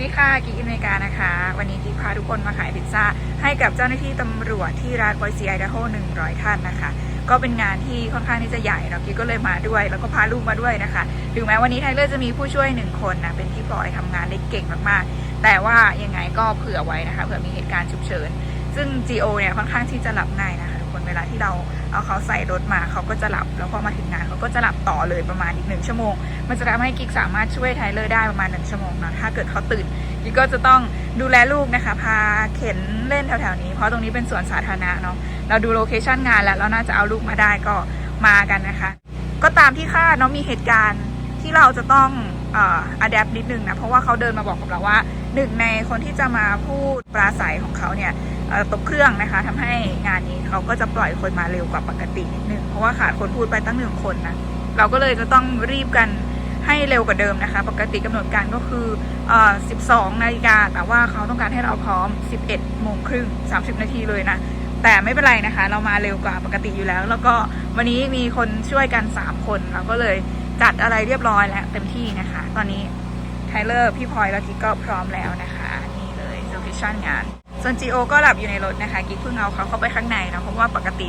ดีค่ะกิ๊กอเมริกานะคะ วันนี้กิ๊กพาทุกคนมาขายพิซซ่า ให้กับเจ้าหน้าที่ตำรวจที่รัฐบอยซีไอดาโฮ100ท่านนะคะ ก็เป็นงานที่ค่อนข้างที่จะใหญ่เนาะกิ๊กก็เลยมาด้วย แล้วก็พาลูกมาด้วยนะคะ ถึงแม้วันนี้ไทเลอร์จะมีผู้ช่วยหนึ่งคนนะเป็นพี่พลอยทำงานได้เก่งมากๆ แต่ว่ายังไงก็เผื่อไว้นะคะเผื่อมีเหตุการณ์ฉุกเฉิน ซึ่ง GO เนี่ยค่อนข้างที่จะหลับในนะคะทุกคนเวลาที่เราเอาเขาใส่รถมาเขาก็จะหลับ แล้วพอมาถึงงานเขาก็จะหลับต่อเลยประมาณอีกหนึ่งชั่วโมง มันจะทำให้กิ๊กสามารถช่วยไทเลอร์ได้ประมาณหนึ่งชั่วโมงนะถ้าเกิดเขาตื่นกิ๊กก็จะต้องดูแลลูกนะคะ พาเข็นเล่นแถวๆนี้ เพราะตรงนี้เป็นสวนสาธารณะเนาะเราดูโลเคชั่นงานแล้วเราน่าจะเอาลูกมาได้ก็มากันนะคะ ก็ตามที่คาดเนาะมีเหตุการณ์ที่เราจะต้องอ่ออัดแอปนิดนึงนะเพราะว่าเขาเดินมาบอกกับเราว่า หนึ่งในคนที่จะมาพูดปราศัยของเขาเนี่ยตกเครื่องนะคะทำให้งานนี้เขาก็จะปล่อยคนมาเร็วกว่าปกตินิดนึงเพราะว่าขาดคนพูดไปตั้งหนึ่งคนนะเราก็เลยจะต้องรีบกันให้เร็วกว่าเดิมนะคะ ปกติกำหนดการก็คืออ12 นาฬิกา แต่ว่าเขาต้องการให้เราพร้อม 11 โมงครึ่ง 30 นาทีเลยนะ แต่ไม่เป็นไรนะคะ เรามาเร็วกว่าปกติอยู่แล้ว แล้วก็วันนี้มีคนช่วยกัน 3 คน เราก็เลยจัดอะไรเรียบร้อยแล้วเต็มที่นะคะ ตอนนี้ ไทเลอร์พี่พลอยและกิ๊กก็พร้อมแล้วนะคะนี่เลยโลเคชั่นงานส่วน GO ก็หลับอยู่ในรถนะคะกิ๊กเพิ่งเอาเขาเข้าไปข้างในนะเพราะว่าปกติ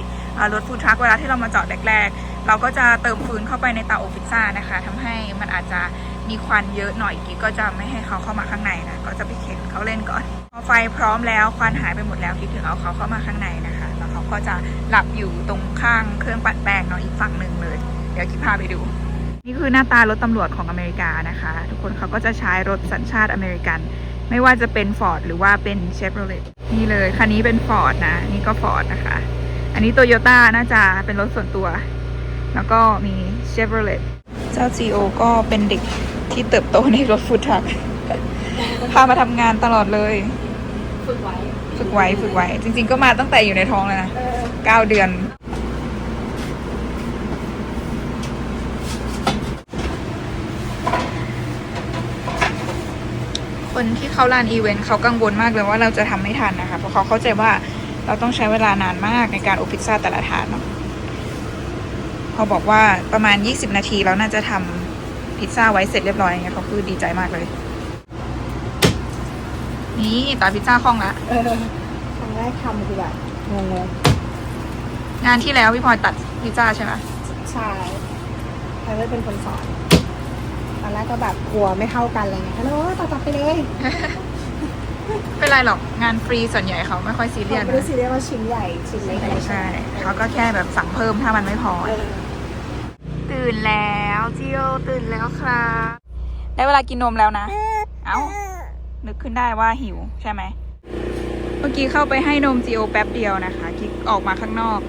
รถฟู้ดทรัคเวลาที่เรามาจอดแรก ๆ เราก็จะเติมฟืนเข้าไปในเตาอบพิซซ่านะคะทำให้มันอาจจะมีควันเยอะหน่อยกิ๊กก็จะไม่ให้เขาเข้ามาข้างในนะก็จะไปเข็นเขาเล่นก่อนพอไฟพร้อมแล้วควันหายไปหมดแล้วกิ๊กถึงเอาเขาเข้ามาข้างในนะคะแล้วเขาก็จะหลับอยู่ตรงข้างเครื่องปั่นแป้งเนาะอีกฝั่งหนึ่งเลย เดี๋ยวกิ๊กพาไปดู นี่คือหน้าตารถตำรวจของอเมริกานะคะ ทุกคนเขาก็จะใช้รถสัญชาติอเมริกัน ไม่ว่าจะเป็น Ford หรือว่าเป็น Chevrolet นี่เลย คันนี้เป็น Ford นะ นี่ก็ Ford นะคะ อันนี้ Toyota น่าจะเป็นรถส่วนตัว แล้วก็มี Chevrolet เจ้า GO ก็เป็นเด็กที่เติบโตในรถฟู้ดทรัคพามาทำงานตลอดเลย ฝึกไว้ ฝึกไว้ ฝึกไว้ จริง ๆ ก็มาตั้งแต่อยู่ในท้องเลยนะเออเก้าเดือน คนที่เข้าร้านอีเวนต์เขากังวลมากเลยว่าเราจะทำไม่ทันนะคะ เพราะเขาเข้าใจว่าเราต้องใช้เวลานานมากในการอบพิซซ่าแต่ละถาดเนาะพอบอกว่าประมาณ 20 นาทีเราน่าจะทำพิซซ่าไว้เสร็จเรียบร้อยอย่างเงี้ยเขาคือดีใจมากเลย นี่ตาพิซซ่าคล่องละเออครั้งแรกทำคือแบบงงงานที่แล้วพี่พลอยตัดพิซซ่าใช่ไหมๆใช่ใครไม่เป็นคนสอน ตอนแรกก็แบบกลัวไม่เท่ากันอะไรเงี้ยฮัลโหลต่อต่อไปเลยเป็นไรหรอกงานฟรีส่วนใหญ่เขาไม่ค่อยซีเรียสไม่นะรู้สิเรียกว่าชิ้นใหญ่ชิ้นเล็กอะไรใช่เขาก็แค่แบบสั่งเพิ่มถ้ามันไม่พอ เออตื่นแล้วจิโอตื่นแล้วครับได้เวลากินนมแล้วนะ เอ้า นึกขึ้นได้ว่าหิวใช่ไหม เมื่อกี้เข้าไปให้นมจิโอแป๊บเดียวนะคะกิ๊กออกมาข้างนอก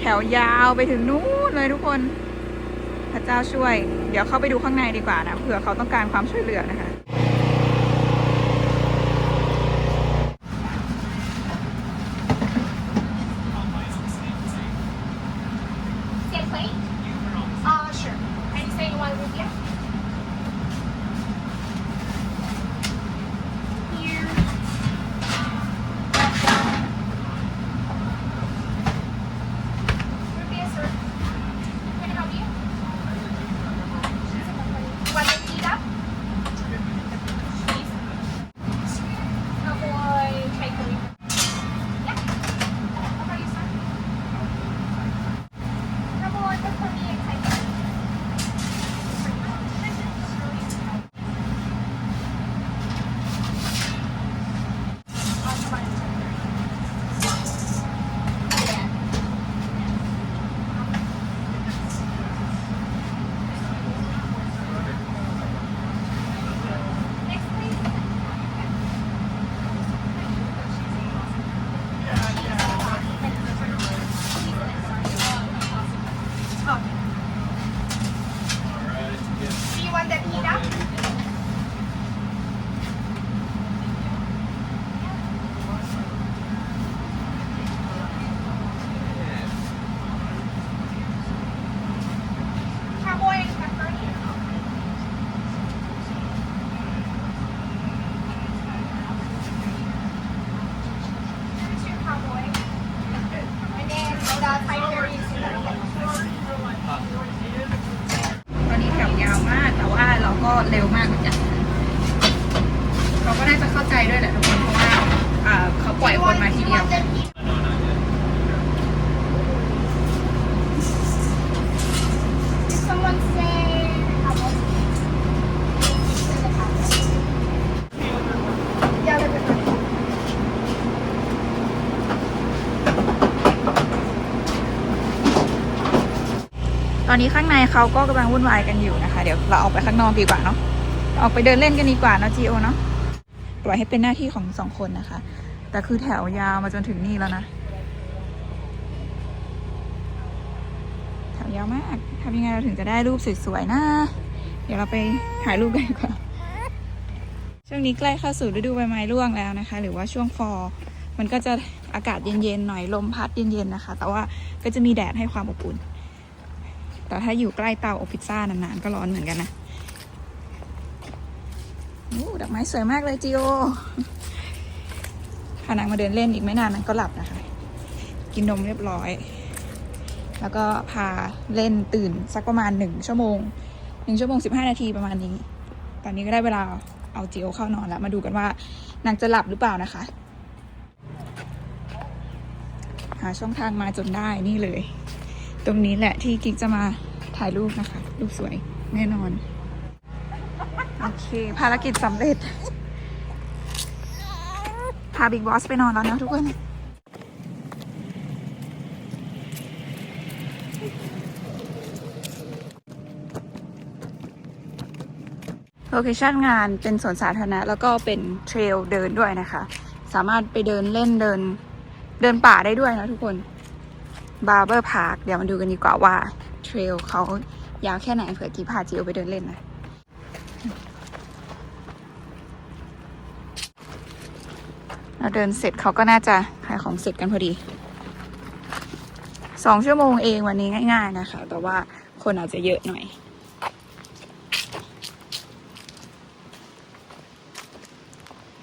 แถวยาวไปถึงนู้นเลยทุกคน พระเจ้าช่วย เดี๋ยวเข้าไปดูข้างในดีกว่านะเผื่อเขาต้องการความช่วยเหลือนะคะ อนนี้ข้างในเขาก็กำลังวุ่นวายกันอยู่นะคะ เดี๋ยวเราออกไปข้างนอกดีกว่าเนาะออกไปเดินเล่นกันดีกว่าเนาะจีโอเนาะปล่อยให้เป็นหน้าที่ของสองคนนะคะ แต่คือแถวยาวมาจนถึงนี่แล้วนะ แถวยาวมากทำยังไงเราถึงจะได้รูปสวยๆนะ เดี๋ยวเราไปถ่ายรูปกันดีกว่าช่วงนี้ใกล้เข้าสู่ฤดูใบไม้ร่วงแล้วนะคะ หรือว่าช่วงฟอร์มันก็จะอากาศเย็นๆหน่อยลมพัดเย็นๆนะคะ แต่ว่าก็จะมีแดดให้ความอบอุ่น แต่ถ้าอยู่ใกล้เตาอบพิซซ่านานๆก็ร้อนเหมือนกันนะโอ้ดอกไม้สวยมากเลยจิโอพานางมาเดินเล่นอีกไม่นานนั้นก็หลับนะคะ กินนมเรียบร้อย แล้วก็พาเล่นตื่นสักประมาณหนึ่งชั่วโมงหนึ่งชั่วโมงสิบห้านาทีประมาณนี้ ตอนนี้ก็ได้เวลาเอาจิโอเข้านอนแล้ว มาดูกันว่านางจะหลับหรือเปล่านะคะ หาช่องทางมาจนได้นี่เลย ตรงนี้แหละที่กิ๊กจะมาถ่ายรูปนะคะ รูปสวยแน่นอน โอเค ภารกิจสำเร็จ พาบิ๊กบอสไปนอนแล้วนะทุกคนโลเคชั่นงานเป็นสวนสาธารณะแล้วก็เป็นเทรลเดินด้วยนะคะ สามารถไปเดินเล่นเดินเดินป่าได้ด้วยนะทุกคน บาร์เบอร์พาร์คเดี๋ยวมาดูกันดีกว่าว่าเทรลเขายาวแค่ไหนเผื่อกีพาจิโอไปเดินเล่นนะเราเดินเสร็จเขาก็น่าจะขายของเสร็จกันพอดีสองชั่วโมงเองวันนี้ง่าย ๆ นะคะ แต่ว่าคนอาจจะเยอะหน่อย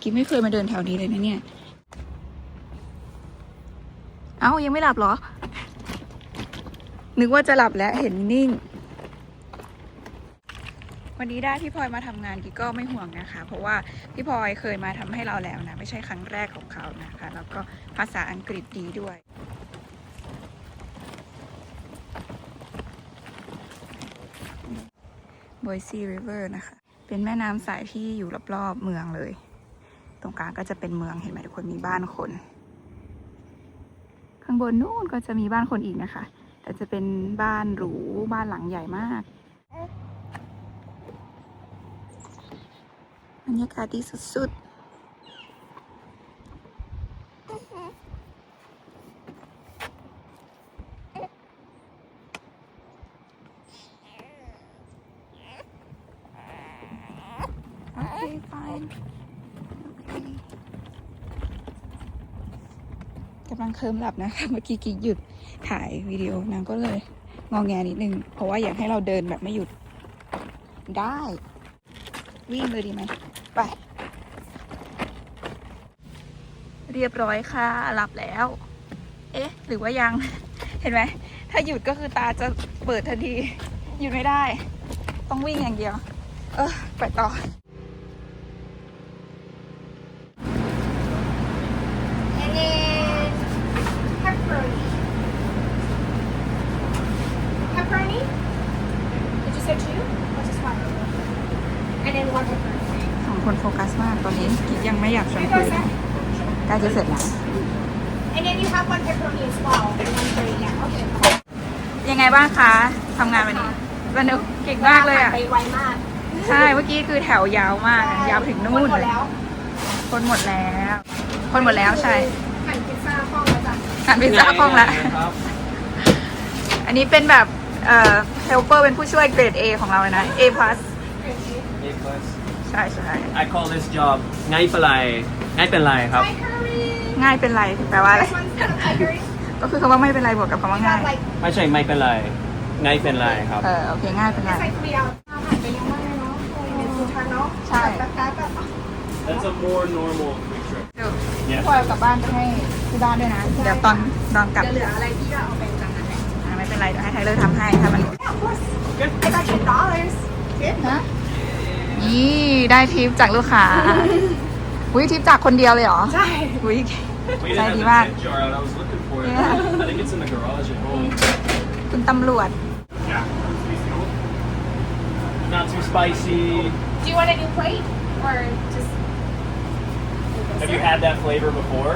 กิ๊ไม่เคยมาเดินแถวนี้เลยนะเนี่ย เอ้ายังไม่หลับเหรอ นึกว่าจะหลับแล้วเห็นนิ่ง วันนี้ได้พี่พลอยมาทำงานกิ๊ก็ไม่ห่วงนะคะ เพราะว่าพี่พลอยเคยมาทำให้เราแล้วนะ ไม่ใช่ครั้งแรกของเขานะคะ แล้วก็ภาษาอังกฤษดีด้วย b o y s e River นะคะ เป็นแม่น้ำสายที่อยู่รอบๆเมืองเลย ตรงกลางก็จะเป็นเมืองเห็นไหมทุกคนมีบ้านคน ข้างบนนู่นก็จะมีบ้านคนอีกนะคะ แต่จะเป็นบ้านหรูบ้านหลังใหญ่มากบรรยากาศดีสุดๆ โอเค fine โอเค กำลังเคิมหลับนะคะ เมื่อกี้กิ๊กหยุดถ่ายวิดีโอนางก็เลยงองแงนิดนึง เพราะว่าอยากให้เราเดินแบบไม่หยุดได้ วิ่งเลยดีไหมไป เรียบร้อยค่ะหลับแล้ว เอ๊ะ หรือว่ายัง เห็นไหม ถ้าหยุดก็คือตาจะเปิดทันที หยุดไม่ได้ ต้องวิ่งอย่างเดียว เออไปต่อ And then pepperoni. Pepperoni? Did you say two? Or just one? And then one pepperoni. สองคนโฟกัสมากตอนนี้กิ๊กยัง ไม่อยากชวน You คุย guys เลย have? ใกล้จะเสร็จแล้ว And then you have one pepperoni as well. And one for yeah. Okay. ยังไงบ้างคะทำงานวันนี้สนุกเก่งมากเลยอะ ไปไวมากใช่ เมื่อกี้คือแถวยาวมากอะยาวถึงนู่นหมดเลยแล้วคนหมดแล้ว คนหมดแล้วใช่หั่นพิซซ่าฟองแล้วจ้ะอ่านพิซซ่าฟองละอันนี้เป็นแบบเอ่อ helper เป็นผู้ช่วยเกรด A ของเราเลยนะ A plus A plus. ใช่ใช่ I call this job ง่ายเป็นไรง่ายเป็นไรครับ Hi curry ง่ายเป็นไรแปลว่าอะไร This one's kind of Thai curry ก็คือคำว่าไม่เป็นไรบวกกับคำว่า We ง่าย have like ไม่ใช่ไม่เป็นไรง่ายเป็นไรครับ เออโอเคง่ายเป็นไร it's like three hours หั่นไปเยอะมากเลยเนาะเป็นฟูทันเนาะใช่ แบบแป๊บๆแบบ That's a more normal quick trip เดี๋ยว Yes พลอยเอากลับบ้านไปให้ที่บ้านด้วยนะ เดี๋ยวตอนตอนกลับจะเหลืออะไรที่เราเอาไปจำนั้นแหละอะไม่เป็นไรเดี๋ยวให้ไทเลอร์ทำให้ถ้ามัน Yeah, of course. I got ten dollars. นะ นี่ได้ทิปจากลูกค้าอุ้ยทิปจากคนเดียวเลยเหรอ ใช่อุ้ย We Say didn't di have ba? the tip jar out. I was looking for it. Yeah. I think it's in the garage at home. คุณตำรวจ Not too spicy. Do you want a new plate or just? Have you had that flavor before?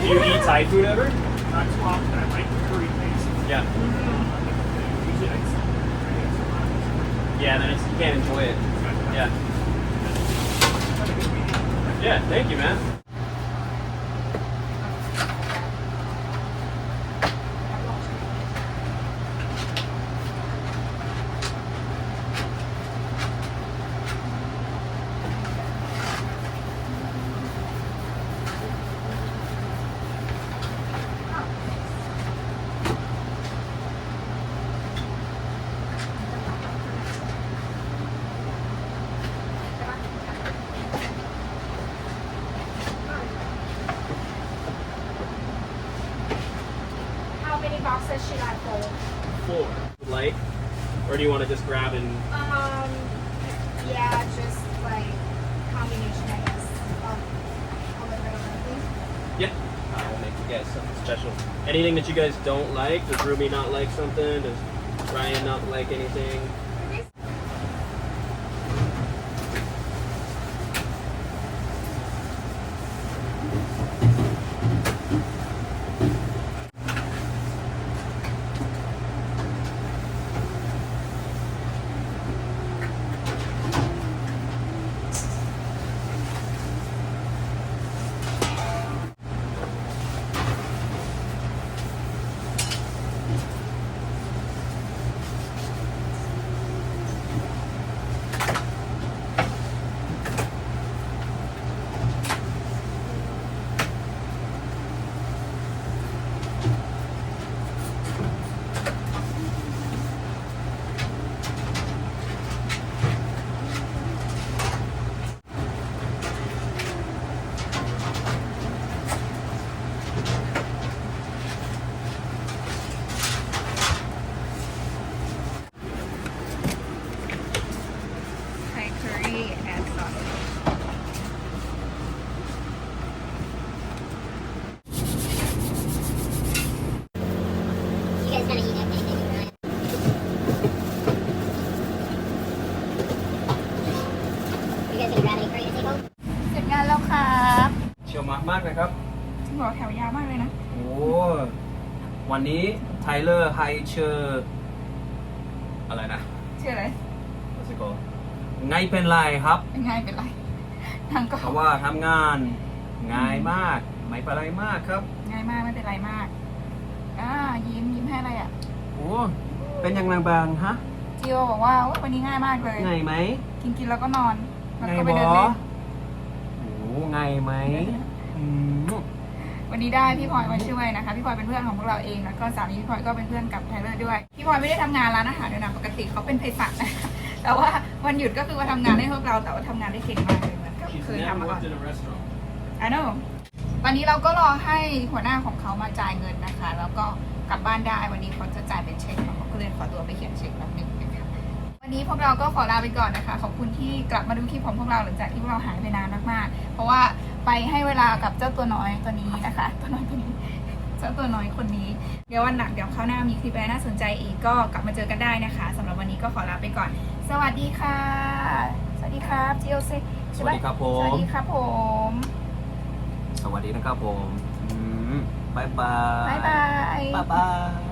Do you eat Thai food ever? Not too often. I like curry paste. Yeah. Usually I Yeah, then it's, you can't enjoy it. Yeah. Yeah, thank you, man. Boxes should I hold? Four. Like, or do you want to just grab and? Um, yeah, just like combination, I guess, of a little bit of everything. Yeah. I will make you guys something special. Anything that you guys don't like? Does Rumi not like something? Does Ryan not like anything? จริงเหรอแถวยาวมากเลยนะ โอ้วันนี้ไทเลอร์ไฮเชอร์อะไรนะชื่ออะไร What's it called ไงเป็นไรครับเป็นไงเป็นไรนั่งก็เพราะว่าทำงานง่ายมาก ไม่เป็นไรมากครับ ง่ายมากไม่เป็นไรมากอ่ายิ้มยิ้มให้อะไรอะโอ้เป็นยังไงบ้างฮะจิโอบอกว่าโอ๊ยวันนี้ง่ายมากเลยง่ายไหมกินกินแล้วก็นอนแล้วง่ายก็บไปอเดินเล่นโอ้ง่ายไหมอืม วันนี้ได้พี่พลอยมาช่วยนะคะ พี่พลอยเป็นเพื่อนของพวกเราเองแล้วก็สามีพี่พลอยก็เป็นเพื่อนกับไทเลอร์ด้วย พี่พลอยไม่ได้ทำงานร้านอาหารด้วยนะปกติเขาเป็นเภสัชนะคะแต่ว่าวันหยุดก็คือมาทำงานให้พวกเราแต่ว่าทำงานได้เก่งมากเลยเหมือนกับเคยทำมาก่อน worked in a restaurant I know ตอนนี้เราก็รอให้หัวหน้าของเขามาจ่ายเงินนะคะ แล้วก็กลับบ้านได้วันนี้เขาจะจ่ายเป็นเช็คเราก็เลยขอตัวไปเขียนเช็คแป๊บนึงนะคะวันนี้พวกเราก็ขอลาไปก่อนนะคะ ขอบคุณที่กลับมาดูคลิปของพวกเราหลังจากที่พวกเราหายไปนานมากๆ เพราะว่า ไปให้เวลากับเจ้าตัวน้อยตัวนี้นะคะ ตัวน้อยตัวนี้ เจ้าตัวน้อยคนนี้ เดี๋ยววันหลังเดี๋ยวคราวหน้ามีคลิปอะไรน่าสนใจอีกก็กลับมาเจอกันได้นะคะสำหรับวันนี้ก็ขอลาไปก่อน สวัสดีค่ะ สวัสดีครับจิโอเซสวัสดีครับผสวัสมดีครับผม สวัสดีนะครับผมอืมบายบาย บ๊ายบาย บ๊ายบาย